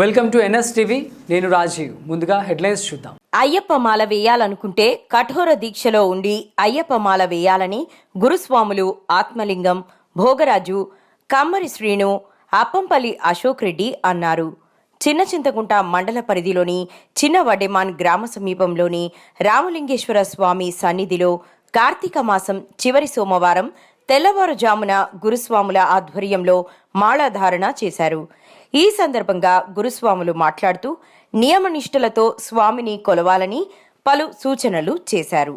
Welcome to NS TV నేను రాజీవ్. ముందుగా headlines చూద్దాం. అయ్యప్ప మాల వేయాలనుకుంటే కఠోర దీక్షలో ఉండి అయ్యప్ప మాల వేయాలని గురుస్వాములు ఆత్మలింగం భోగరాజు కమ్మరి శ్రీను అప్పంపల్లి అశోక్ రెడ్డి అన్నారు. చిన్న చింతకుంట మండల పరిధిలోని చిన్న వడ్డెమాన్ గ్రామ సమీపంలోని రామలింగేశ్వర స్వామి సన్నిధిలో కార్తీక మాసం చివరి సోమవారం తెల్లవారుజామున గురుస్వాముల ఆధ్వర్యంలో మాళాధారణ చేశారు. ఈ సందర్భంగా గురుస్వాములు మాట్లాడుతూ నియమనిష్ఠలతో స్వామిని కొలవాలని పలు సూచనలు చేశారు.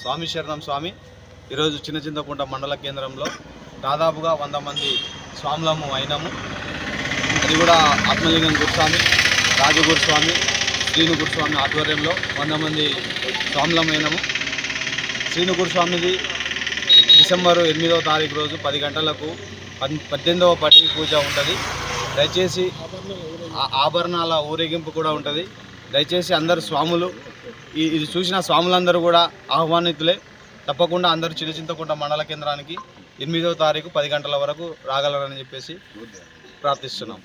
స్వామి శరణం స్వామి. ఈరోజు చిన్న చింతకుంట మండల కేంద్రంలో దాదాపుగా వంద మంది స్వాములము అయినాము. అది కూడా ఆత్మలింగం గురుస్వామి రాజు గురుస్వామి శ్రీను గురుస్వామి ఆధ్వర్యంలో వంద మంది స్వాములమైనము శ్రీను గురుస్వామిది డిసెంబర్ ఎనిమిదవ తారీఖు రోజు పది గంటలకు పద్దెనిమిదవ పటి పూజ ఉంటుంది. దయచేసి ఆభరణాల ఊరేగింపు కూడా ఉంటుంది. దయచేసి అందరు స్వాములు ఈ ఇది చూసిన స్వాములందరూ కూడా ఆహ్వానితులే. తప్పకుండా అందరూ చిన్నచింతకుంట మండల కేంద్రానికి ఎనిమిదవ తారీఖు పది గంటల వరకు రాగలరని చెప్పేసి ప్రార్థిస్తున్నాం.